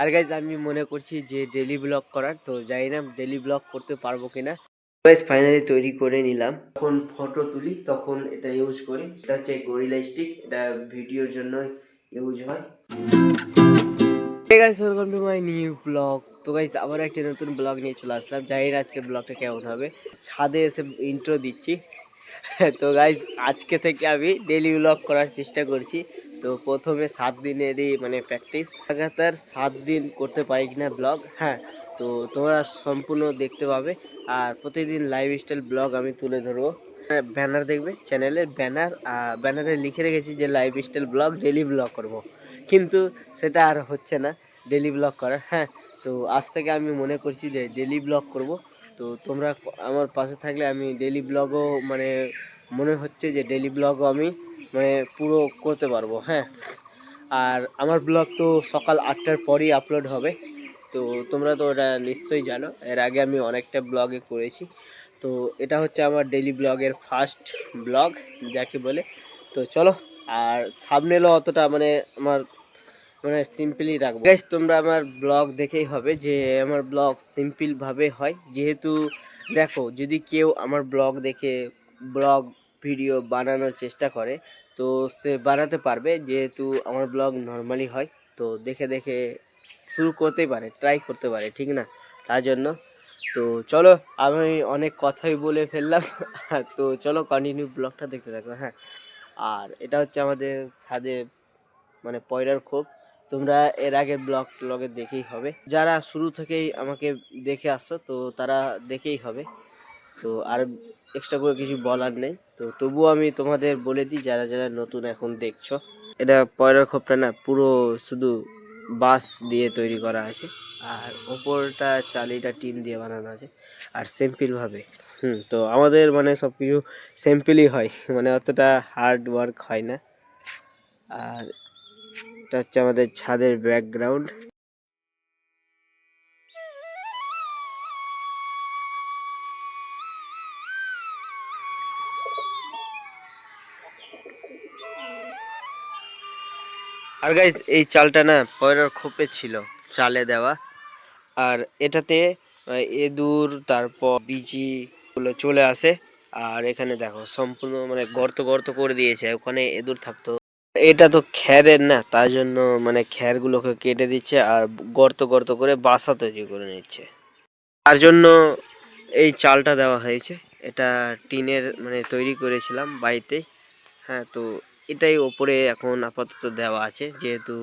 আর guys আমি মনে করছি যে ডেলি ব্লগ করার, তো জানি না ডেলি ব্লগ করতে পারব কিনা। গাইজ ফাইনালি তৈরি করে নিলাম। যখন ফটো তুলি, তখন এটা ইউজ করি। এটা হচ্ছে গরিলা স্টিক এটা ভিডিওর জন্য ইউজ হয়। Guys welcome to my new blog তো গাইজ আবার একটা নতুন ব্লগ নিয়ে চলে আসলাম। জানি না আজকের ব্লগটা কেমন হবে। ছাদে এসে ইন্ট্রো দিচ্ছি। তো গাইজ আজকে থেকে আমি ডেলি ব্লগ করার চেষ্টা করছি। তো প্রথমে সাত দিনেরই মানে প্র্যাকটিস লাগাতার সাত দিন করতে পারি কিনা ব্লগ হ্যাঁ তো তোমরা সম্পূর্ণ দেখতে পাবে। আর প্রতিদিন লাইফ স্টাইল ব্লগ আমি তুলে ধরবো। ব্যানার দেখবে চ্যানেলের ব্যানার ব্যানারে লিখে রেখেছি যে lifestyle blog daily blog করব। কিন্তু সেটা আর হচ্ছে না ডেলি ব্লগ করার হ্যাঁ তো আজ থেকে আমি মনে করছি যে ডেলি ব্লগ করব। তো তোমরা আমার পাশে থাকলে আমি ডেলি ব্লগও মানে মনে হচ্ছে যে ডেলি ব্লগও আমি মানে পুরো করতে পারব হ্যাঁ। আর আমার ব্লগ তো সকাল আটটার পরই আপলোড হবে, তো তোমরা তো ওটা নিশ্চয়ই জানো। এর আগে আমি অনেকটা ব্লগে করেছি, তো এটা হচ্ছে আমার ডেলি ব্লগের ফার্স্ট ব্লগ, যাকে বলে। তো চলো, আর থামনেলও অতটা মানে আমার মানে সিম্পলি রাখব। গাইস তোমরা আমার ব্লগ দেখেই হবে যে আমার ব্লগ সিম্পলভাবে হয়। যেহেতু দেখো, যদি কেউ আমার ব্লগ দেখে, ব্লগ ভিডিও বানানোর চেষ্টা করে তো সে বানাতে পারবে, যেহেতু আমার ব্লগ নর্মালি হয়। তো দেখে দেখে শুরু করতেই পারে ট্রাই করতে পারে, ঠিক না? তার জন্য। তো চলো, আমি অনেক কথাই বলে ফেললাম। তো চলো কন্টিনিউ ব্লগটা দেখতে থাকো হ্যাঁ। আর এটা হচ্ছে আমাদের ছাদে মানে পয়রার খোপ। তোমরা এর আগে ব্লগ ব্লগে দেখেই হবে। যারা শুরু থেকেই আমাকে দেখে আসছো, তো তারা দেখেই হবে। তো আর এক্সট্রা করে কিছু বলার নেই। তো তবুও আমি তোমাদের বলে দিই, যারা যারা নতুন এখন দেখছ, এটা পয়রার খোপটা না, পুরো শুধু বাঁশ দিয়ে তৈরি করা আছে, আর ওপরটা চালিটা টিন দিয়ে বানানো আছে, আর সিম্পলভাবে হুম, তো আমাদের মানে সব কিছু সিম্পলই হয় মানে অতটা হার্ড ওয়ার্ক হয় না। আর এটা হচ্ছে আমাদের ছাদের ব্যাকগ্রাউন্ড আর গাইজ এই চালটা না পয়রার খোপে ছিল, চালে দেওয়া। আর এটাতে এঁদুর, তারপর বিচি গুলো চলে আসে। আর এখানে দেখো, সম্পূর্ণ মানে গর্ত গর্ত করে দিয়েছে, ওখানে এঁদুর থাকতো। এটা তো খ্যারের না, তার জন্য মানে খ্যারগুলোকে কেটে দিচ্ছে আর গর্ত গর্ত করে বাসা তৈরি করে নিচ্ছে। তার জন্য এই চালটা দেওয়া হয়েছে। এটা টিনের মানে তৈরি করেছিলাম বাড়িতে। হ্যাঁ তো এটাই ওপরে এখন আপাতত দেওয়া আছে, যেহেতু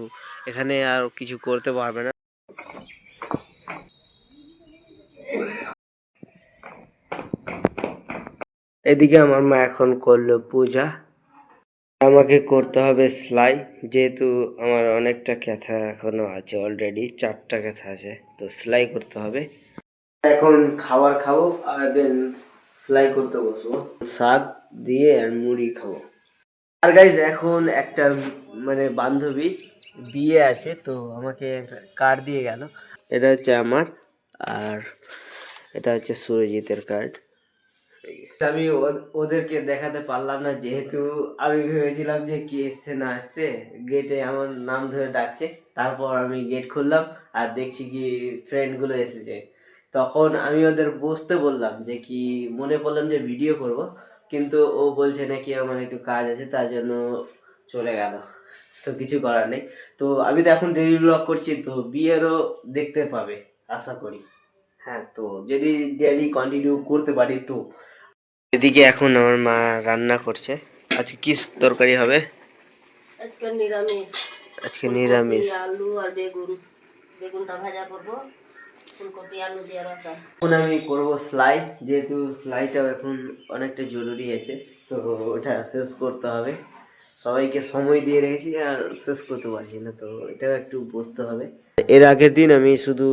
এখানে আর কিছু করতে পারবে না। এদিকে আমার মা এখন করল পূজা। আমাকে করতে হবে সেলাই, যেহেতু আমার অনেকটা ক্যাথা এখনও আছে অলরেডি চারটা ক্যাথা আছে, তো সেলাই করতে হবে। এখন খাবার খাব, আর দেন সেলাই করতে বসবো। শাক দিয়ে আর মুড়ি খাব। আর গাইজ এখন একটা মানে বান্ধবী বিয়ে আছে, তো আমাকে কার্ড দিয়ে গেল। এটা হচ্ছে আমার, আর এটা হচ্ছে সুরজিতের কার্ড আমি ওদেরকে দেখাতে পারলাম না, যেহেতু আমি ভেবেছিলাম যে কি এসছে না আসছে গেটে আমার নাম ধরে ডাকছে, তারপর আমি গেট খুললাম, আর দেখছি কি ফ্রেন্ডগুলো এসেছে। তখন আমি ওদের বসতে বললাম যে কি, মনে করলাম যে ভিডিও করব কিন্তু ও বলছে নাকি আমার একটু কাজ আছে তার জন্য চলে গেল। তো কিছু করার নেই। তো আমি তো এখন ডেলি ব্লগ করছি তো বিয়েরও দেখতে পাবে আশা করি। হ্যাঁ তো যদি ডেলি কন্টিনিউ করতে পারি তো। এদিকে এখন আমার মা রান্না করছে। আজকে কি তরকারি হবে? আজকে নিরামিষ। আজকে নিরামিষ। আলু আর বেগুন। বেগুনটা ভাজা করব। এখন আমি করব সেলাই যেহেতু সেলাইটাও এখন অনেকটা জরুরি আছে, তো ওটা শেষ করতে হবে। সবাইকে সময় দিয়ে রেখেছি আর শেষ করতে পারছি না, তো এটাও একটু বসতে হবে। এর আগের দিন আমি শুধু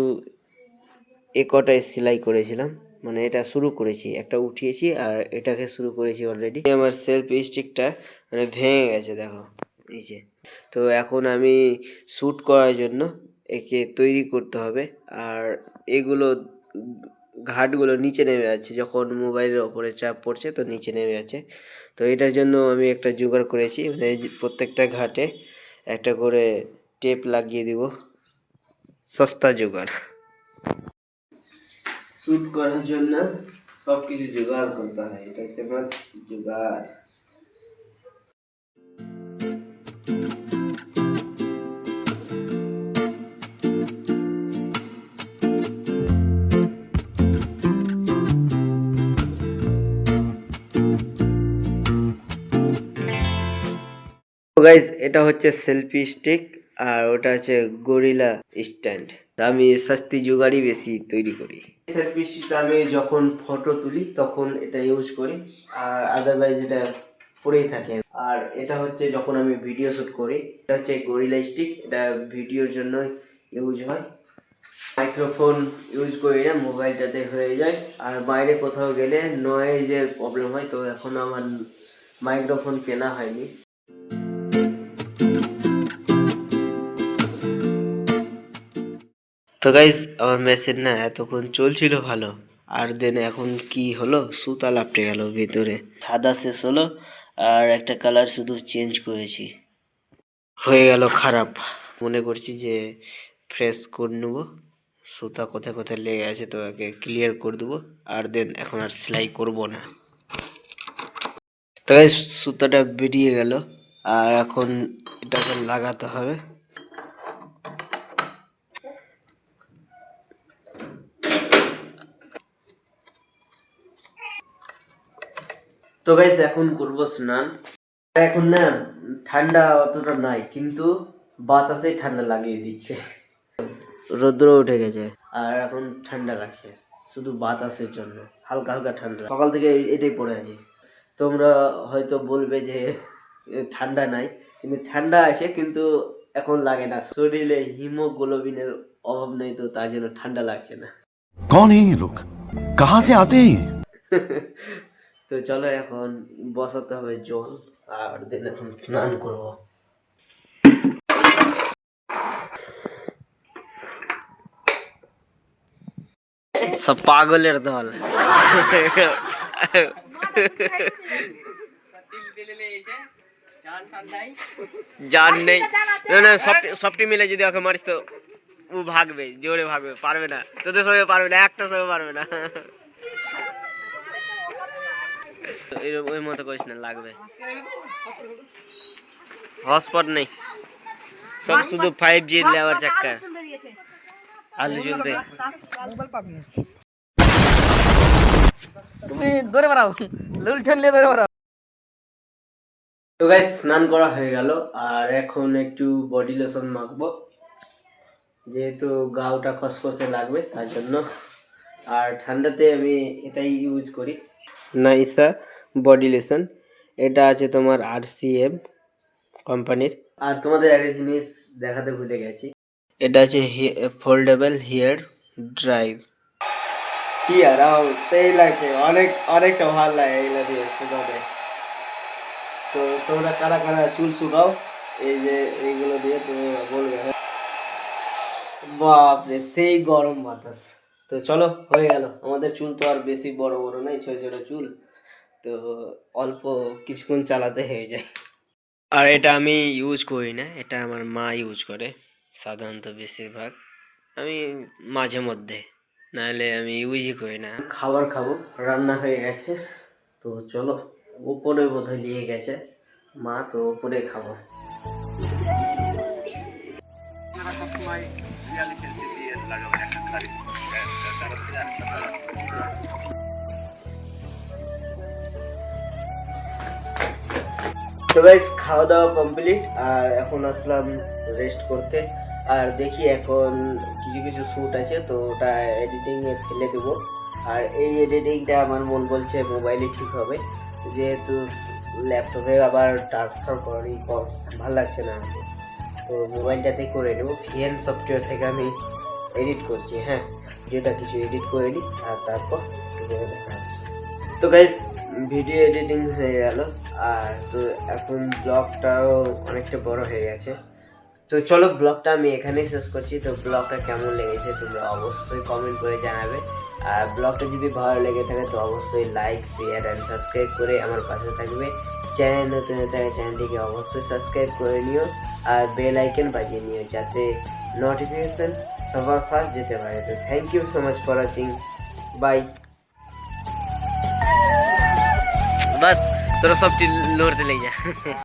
এ কটায় সেলাই করেছিলাম মানে এটা শুরু করেছি, একটা উঠিয়েছি আর এটাকে শুরু করেছি অলরেডি আমার সেলফ স্টিকটা মানে ভেঙে গেছে, দেখো, এই যে। তো এখন আমি শ্যুট করার জন্য একে তৈরি করতে হবে। আর এগুলো ঘাটগুলো নিচে নেমে যাচ্ছে যখন মোবাইলের ওপরে চাপ পড়ছে তো নিচে নেমে যাচ্ছে তো এটার জন্য আমি একটা জোগাড় করেছি মানে প্রত্যেকটা ঘাটে একটা করে টেপ লাগিয়ে দিব, সস্তা জোগাড়। শ্যুট করার জন্য সব কিছু জোগাড় করতে হয়, এটা হচ্ছে আমার জোগাড়। গাইজ এটা হচ্ছে সেলফি স্টিক আর ওটা হচ্ছে গরিলা স্ট্যান্ড আমি সস্তি জোগাড়ই বেশি তৈরি করি। সেলফি স্টিক আমি যখন ফটো তুলি, তখন এটা ইউজ করি। আর আদারওয়াইজ এটা পড়েই থাকে। আর এটা হচ্ছে যখন আমি ভিডিও শুট করি, এটা হচ্ছে গরিলা স্টিক এটা ভিডিওর জন্য ইউজ হয়। মাইক্রোফোন ইউজ করি না মোবাইলটাতে হয়ে যায়। আর বাইরে কোথাও গেলে নয়েজের প্রবলেম হয়, তো এখন আমার মাইক্রোফোন কেনা হয়নি। তো গাইজ আমার মেশিন না এতক্ষণ চলছিল ভালো। আর দেন এখন কি হলো? সুতা লাপটে গেল ভিতরে। সাদা শেষ হলো, আর একটা কালার শুধু চেঞ্জ করেছি। হয়ে গেল খারাপ। মনে করছি যে ফ্রেশ করে নেব। সুতা কোথায় কোথায় লেগে আছে তো আগে ক্লিয়ার করে দেবো। আর দেন এখন আর সেলাই করব না। তো সুতাটা বেরিয়ে গেল। আর এখন এটাকে লাগাতে হবে। তো গাইজ এখন করব স্নান। এখন না ঠান্ডা অতটা নাই কিন্তু বাতাসে ঠান্ডা লাগিয়ে দিচ্ছে। রৌদ্র উঠে গেছে। আর এখন ঠান্ডা লাগছে শুধু বাতাসের জন্য হালকা হালকা ঠান্ডা। সকাল থেকে এটাই পড়ে আছি। তোমরা হয়তো বলবে যে ঠান্ডা নাই কিন্তু ঠান্ডা আছে কিন্তু এখন লাগে না। শরীরে হিমোগ্লোবিনের অভাব নেই তো তার জন্য ঠান্ডা লাগছে না। কোন এই লোক কাহা সে আতে তো চলো এখন বসাতে হবে জল আর দেন এখন স্নান করব। সব পাগলের দল। জান নেই। না না সবটি সবটি মিলে যদি ওকে মারিস তো ও ভাগবে, জোরে ভাগবে, পারবে না। তোদের সঙ্গে পারবে না, একটা সঙ্গে পারবে না। এরকম ওই মতো করিস না লাগবে। হটস্পট নেই। সব শুধু ফাইভ জি লেওয়ার চাক্কার আলু চলতে তুমি ধরে বেড়াও। লুল ঠেনলে ধরে বেড়াও। তো গাইস স্নান করা হয়ে গেল আর এখন একটু বডি লোশন মাখবো। যেহেতু গাওটা খসখসে লাগবে তার জন্য। আর ঠান্ডাতে আমি এটাই ইউজ করি। Naisa body lotion. এটা আছে তোমার আর সি এম কোম্পানির। আর তোমাদের একটা জিনিস দেখাতে ভুলে গেছি। এটা আছে ফোল্ডেবল হেয়ার ড্রাইভ কি আর সেই লাগছে। অনেক, অনেকটা ভালো লাগে এগুলো দিয়ে শুকাতে। তো তোমরা কারা কারা চুল শুকাও, এই যে এইগুলো দিয়ে তুমি বলবে? বাপরে, সেই গরম বাতাস। তো চলো, হয়ে গেল। আমাদের চুল তো আর বেশি বড় বড় নাই ছোট ছোট চুল। তো অল্প কিছুক্ষণ চালাতে হয়ে যায়। আর এটা আমি ইউজ করি না, এটা আমার মা ইউজ করে, সাধারণত বেশিরভাগ। আমি মাঝে মধ্যে, নাহলে আমি ইউজই করি না। খাবার খাব, রান্না হয়ে গেছে। তো চলো, উপরে বোধহয় নিয়ে গেছে। মা, তো ওপরে খাব। তো গাইস খাওয়া দাওয়া কমপ্লিট আর এখন আসলাম রেস্ট করতে। আর দেখি এখন কিছু কিছু শ্যুট আছে, তো ওটা এডিটিং এ ফেলে দেবো। আর এই এডিটিংটা আমার মন বলছে মোবাইলে ঠিক হবে। যেহেতু ল্যাপটপে আবার ট্রান্সফার করি ভালো লাগছে না তো মোবাইলটাতে করে নেব। ভিএন সফটওয়্যার থেকে আমি এডিট করছি হ্যাঁ? যেটা কিছু এডিট করে নিই, আর তারপর ভিডিও দেখা তো গাইজ ভিডিও এডিটিং হয়ে গেল, আর তো এখন ব্লগটাও অনেকটা বড় হয়ে গেছে। তো চলো ব্লগটা আমি এখানেই শেষ করছি। তো ব্লগটা কেমন লেগেছে তোমরা অবশ্যই কমেন্ট করে জানাবে। আর ব্লগটা যদি ভালো লেগে থাকে, তো অবশ্যই লাইক শেয়ার অ্যান্ড সাবস্ক্রাইব করে আমার পাশে থাকবে। চ্যানেল নতুন হয়ে থাকে, চ্যানেলটিকে অবশ্যই সাবস্ক্রাইব করে নিও। আর বেল আইকন বাজিয়ে নিও, যাতে নোটিফিকেশন সবার ফার্স্ট যেতে পারে। তো thank you so much for watching bye বাস তোরা সবটি লড়তে লেগে যা।